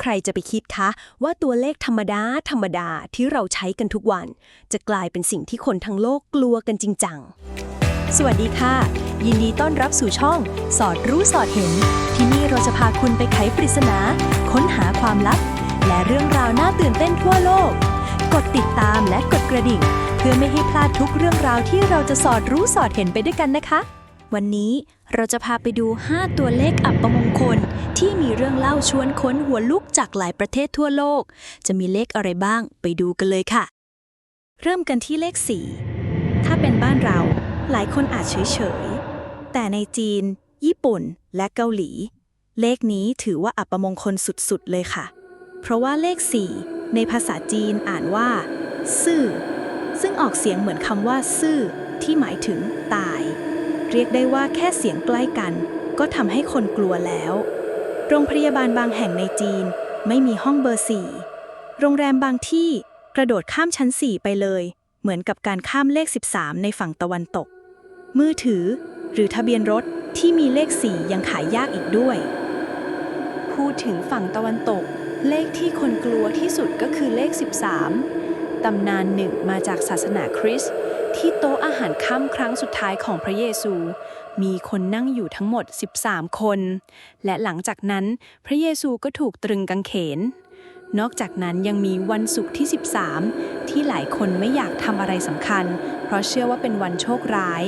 ใครจะไปคิดคะว่าตัวเลขธรรมดา ธรรมดาที่เราใช้กันทุกวัน จะกลายเป็นสิ่งที่คนทั้งโลกกลัวกันจริงจัง สวัสดีค่ะ ยินดีต้อนรับสู่ช่อง สอดรู้สอดเห็น ที่นี่เราจะพาคุณไปไขปริศนา ค้นหาความลับ และเรื่องราวน่าตื่นเต้นทั่วโลก กดติดตามและกดกระดิ่ง เพื่อไม่ให้พลาดทุกเรื่องราวที่เราจะสอดรู้สอดเห็นไปด้วยกันนะคะ วันนี้เราจะพาไปดู 5 ตัวเลขอัปมงคล ที่มีเรื่องเล่าชวนค้นหัวลุกจากหลายประเทศทั่วโลก จะมีเลขอะไรบ้างไปดูกันเลยค่ะ เริ่มกันที่เลข 4 ถ้าเป็นบ้านเรา หลายคนอาจเฉยๆ แต่ในจีน ญี่ปุ่น และเกาหลี เลขนี้ถือว่าอัปมงคลสุดๆ เลยค่ะ เพราะว่าเลข 4 ในภาษาจีนอ่านว่า ซื่อ ซึ่งออกเสียงเหมือนคำว่า ซื่อ ที่หมายถึงตาย เรียกได้ว่าแค่เสียงใกล้กัน ก็ทำให้คนกลัวแล้ว โรงพยาบาลบางแห่งในจีนไม่มีห้องเบอร์4โรงแรมบางที่กระโดดข้ามชั้น4ไปเลย เหมือนกับการข้ามเลข 13 ในฝั่งตะวันตก มือถือ หรือทะเบียนรถที่มีเลข4ยังขายยากอีกด้วย พูดถึงฝั่งตะวันตก เลขที่คนกลัวที่สุดก็คือเลข 13 ตำนานหนึ่งมาจากศาสนาคริสต์ ที่โต๊ะอาหารค่ำครั้งสุดท้ายของพระเยซู มีคนนั่งอยู่ทั้งหมด 13 คน และหลังจากนั้นพระเยซูก็ถูกตรึงกางเขน นอกจากนั้นยังมีวันศุกร์ที่ 13 ที่หลายคนไม่อยากทำอะไรสำคัญ เพราะเชื่อว่าเป็นวันโชคร้าย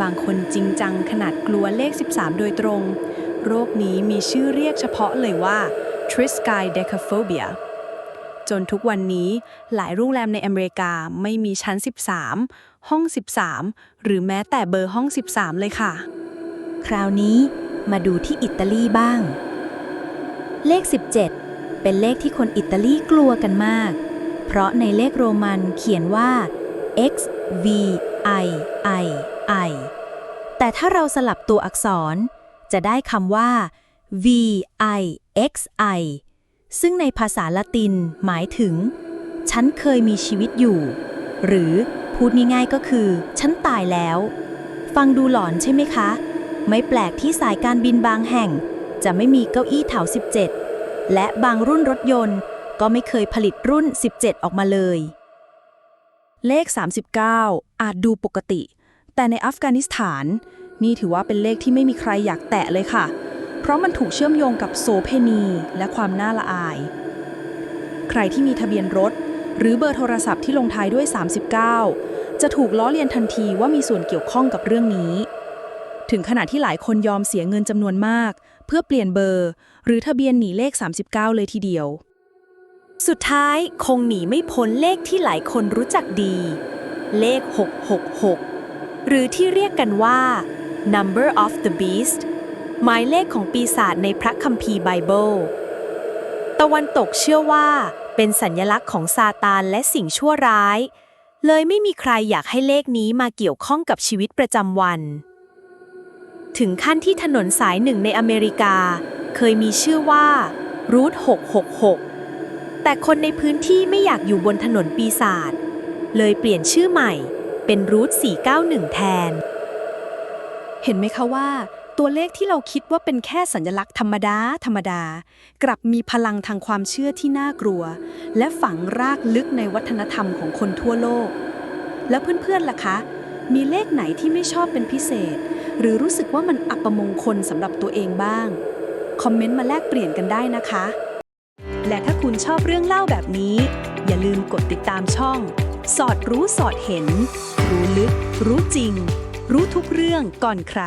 บางคนจริงจังขนาดกลัวเลข 13 โดยตรง โรคนี้มีชื่อเรียกเฉพาะเลยว่า triskaidekaphobia จนทุกวันนี้หลายโรงแรมในอเมริกาไม่มีชั้น 13 ห้อง 13 หรือแม้แต่เบอร์ห้อง 13 เลยค่ะ คราวนี้มาดูที่อิตาลีบ้าง เลข 17 เป็นเลขที่คนอิตาลีกลัวกันมาก เพราะในเลขโรมันเขียนว่า x v i i i แต่ถ้าเราสลับตัวอักษร จะได้คำว่า v i x i ซึ่งในภาษาละตินหมายถึง ฉันเคยมีชีวิตอยู่ หรือพูดง่ายๆก็คือ ฉันตายแล้ว ฟังดูหลอนใช่ไหมคะ ไม่แปลกที่สายการบินบางแห่ง จะไม่มีเก้าอี้แถว 17 และบางรุ่นรถยนต์ ก็ไม่เคยผลิตรุ่น 17 ออกมาเลย เลข 39 อาจดูปกติ แต่ในอัฟกานิสถาน นี่ถือว่าเป็นเลขที่ไม่มีใครอยากแตะเลยค่ะ เพราะมันถูกเชื่อมโยงกับโสเพณีและความน่าละอาย ใครที่มีทะเบียนรถ หรือเบอร์โทรศัพท์ที่ลงท้ายด้วย 39 จะถูกล้อเลียนทันทีว่ามีส่วนเกี่ยวข้องกับเรื่องนี้ ถึงขณะที่หลายคนยอมเสียเงินจำนวนมาก เพื่อเปลี่ยนเบอร์ หรือทะเบียนหนีเลข 39 เลยทีเดียว สุดท้ายคงหนีไม่พ้นเลขที่หลายคนรู้จักดี เลข 666 หรือที่เรียกกันว่า number of the beast หมายเลขของปีศาจในพระคัมภีร์ไบเบิล ตะวันตกเชื่อว่าเป็นสัญลักษณ์ของซาตานและสิ่งชั่วร้าย เลยไม่มีใครอยากให้เลขนี้มาเกี่ยวข้องกับชีวิตประจำวัน ถึงขั้นที่ถนนสายหนึ่งในอเมริกา เคยมีชื่อว่ารูท666 แต่คนในพื้นที่ไม่อยากอยู่บนถนนปีศาจเลยเปลี่ยนชื่อใหม่เป็นรูท491 แทน เห็นไหมคะว่า ตัวเลขที่เราคิดว่าเป็นแค่สัญลักษณ์ธรรมดา ธรรมดา กลับมีพลังทางความเชื่อที่น่ากลัว และฝังรากลึกในวัฒนธรรมของคนทั่วโลก แล้วเพื่อนๆล่ะคะ มีเลขไหนที่ไม่ชอบเป็นพิเศษ หรือรู้สึกว่ามันอัปมงคลสำหรับตัวเองบ้าง คอมเมนต์มาแลกเปลี่ยนกันได้นะคะ และถ้าคุณชอบเรื่องเล่าแบบนี้ อย่าลืมกดติดตามช่อง สอดรู้สอดเห็น รู้ลึก รู้จริง รู้ทุกเรื่องก่อนใคร